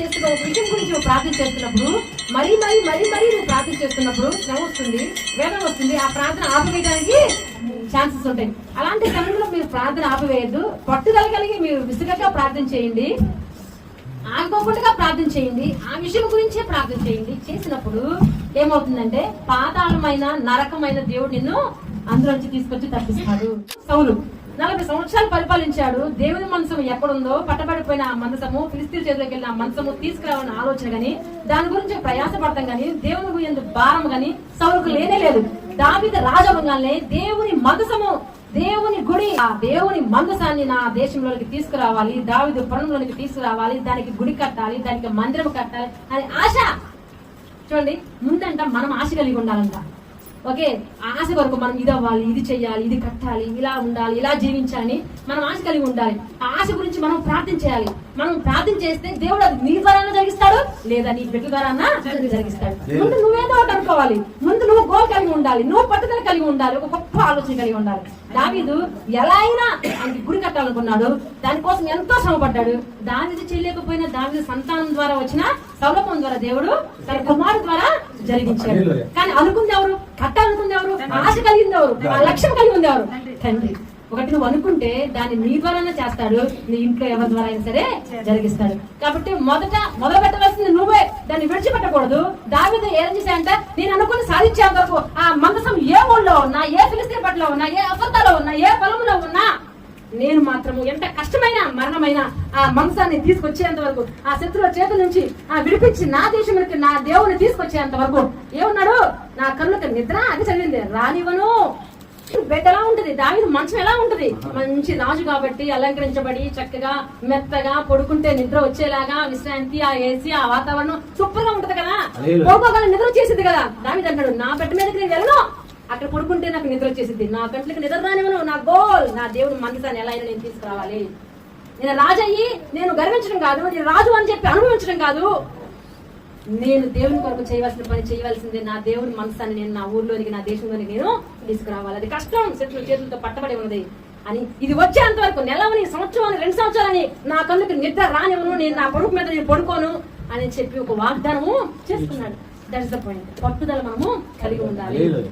చేస్తున్న ఒక విషయం గురించి నువ్వు ప్రార్థన చేస్తున్నప్పుడు మరీ మరీ మరీ మరీ నువ్వు ప్రార్థన చేస్తున్నప్పుడు శ్రమ వస్తుంది వేదన వస్తుంది ఆ ప్రార్థన ఆపవేయడానికి ఛాన్సెస్ ఉంటాయి. అలాంటి సమయంలో మీరు ప్రార్థన ఆపవేయద్దు. పట్టుదల కలిగి మీరు విసుగగా ప్రార్థన చేయండి. ఆగిపోకుండా ప్రార్థన చేయండి. ఆ విషయం గురించే ప్రార్థన చేయండి. చేసినప్పుడు ఏమవుతుందంటే పాతాళమైన నరకమైన దేవుడు నిన్ను అందులోంచి తీసుకొచ్చి తప్పిస్తాడు. సౌలు నలభై సంవత్సరాలు పరిపాలించాడు. దేవుని మనసము ఎక్కడుందో పట్టబడిపోయిన ఆ మనసము ఫిలిస్తీన్ చేతిలోకి వెళ్ళిన ఆ మనసము తీసుకురావాలని ఆలోచన గాని దాని గురించి ప్రయాసపడతాం గాని దేవుని గురించి భారం గాని సౌలుకు లేనే లేదు. దావిద రాజవంగానే దేవుని మనసము దేవుని గుడి. ఆ దేవుని మందసాన్ని నా దేశంలోకి తీసుకురావాలి దావిదు పనులలోకి తీసుకురావాలి దానికి గుడి కట్టాలి దానికి మందిరం కట్టాలి అని ఆశ. చూడండి ముందంట మనం ఆశ కలిగి ఉండాలంట. ఓకే ఆశ వరకు మనం ఇది అవ్వాలి ఇది చెయ్యాలి ఇది కట్టాలి ఇలా ఉండాలి ఇలా జీవించాలని మనం ఆశ కలిగి ఉండాలి. ఆ ఆశ గురించి మనం ప్రార్థన చేయాలి. మనం ప్రార్థన చేస్తే దేవుడు అది నీ ద్వారా జరిగిస్తాడు లేదా నీ బిడ్డ ద్వారా జరిగిస్తాడు. ముందు నువ్వేదో ఒకటి అనుకోవాలి. ముందు నువ్వు గోల్ కలిగి ఉండాలి. నువ్వు పట్టుదల కలిగి ఉండాలి. ఒక గొప్ప ఆలోచన కలిగి ఉండాలి. దావీదు ఎలా అయినా ఆయనకి గుడి కట్టాలనుకున్నాడు. దానికోసం ఎంతో శ్రమపడ్డాడు. దావిది చేయలేకపోయినా దావిది సంతానం ద్వారా వచ్చిన సౌలభం ద్వారా దేవుడు తన కుమారు ద్వారా జరిగించాడు. కానీ అనుకుంది ఎవరు? కట్టాలనుకుంది ఎవరు ఆశ కలిగింది ఎవరు ఆ లక్ష్యం కలిగి ఉంది ఎవరు తండ్రి. ఒకటి నువ్వు అనుకుంటే దాన్ని నీ ద్వారానే చేస్తాడు. నీ ఇంట్లో ఎవరి ద్వారా అయినా సరే జరిగిస్తాడు. కాబట్టి మొదట మొదలు పెట్టవలసింది నువ్వే. దాన్ని విడిచిపెట్టకూడదు. దావిద ఏం చేశాయంటే నేను అనుకుని సాధించేంత వరకు ఆ మందసం ఏ ఊళ్ళో ఉన్నా ఏ ఫిలిస్తీన్ పట్ల ఉన్నా ఏ అసంతాలో ఉన్నా ఏ పొలంలో ఉన్నా నేను మాత్రము ఎంత కష్టమైన మరణమైన ఆ మంసాన్ని తీసుకొచ్చేంత వరకు ఆ శత్రువుల చేతుల నుంచి ఆ విడిపించి నా దేశంలోకి నా దేవుని తీసుకొచ్చేంత వరకు ఏమన్నాడు? నా కళ్ళకి నిద్ర అది చదివింది. రానివను బెడ్ ఎలా ఉంటది. దావిది మంచం ఎలా ఉంటది? మంచి రాజు కాబట్టి అలంకరించబడి చక్కగా మెత్తగా పడుకుంటే నిద్ర వచ్చేలాగా విశ్రాంతి ఆ ఏసీ ఆ వాతావరణం సూపర్గా ఉంటది కదా? పడుకోగల నిద్ర వచ్చేసింది కదా? దావిది అన్నాడు నా బెడ్ మీదకి నేను వెళ్ళను. అక్కడ పడుకుంటే నాకు నిద్ర వచ్చేసింది నా కంట్లకి నిద్ర రానివ్వను. నా గోల్ నా దేవుడు మనసాన్ని ఎలా అయినా నేను తీసుకురావాలి. నేను రాజయ్యి నేను గర్వించడం కాదు. నేను రాజు అని చెప్పి అనుభవించడం కాదు. నేను దేవుని కొరకు చేయవలసిన పని చేయవలసిందే. నా దేవుని మనసాన్ని నేను నా ఊర్లోనికి నా దేశంలోనికి నేను తీసుకురావాలి. అది కష్టం. చెట్లు చేతులతో పట్టబడి ఉన్నది అని ఇది వచ్చేంత వరకు నెలవని సంవత్సరం రెండు సంవత్సరాలని నా కందుకు నిద్ర రానివ్వను. నేను నా పొడుపు మీద నేను పడుకోను అని చెప్పి ఒక వాగ్దానము చేసుకున్నాడు. దట్ ఇస్ ద పాయింట్ పట్టుదల మనము కలిగి ఉండాలి.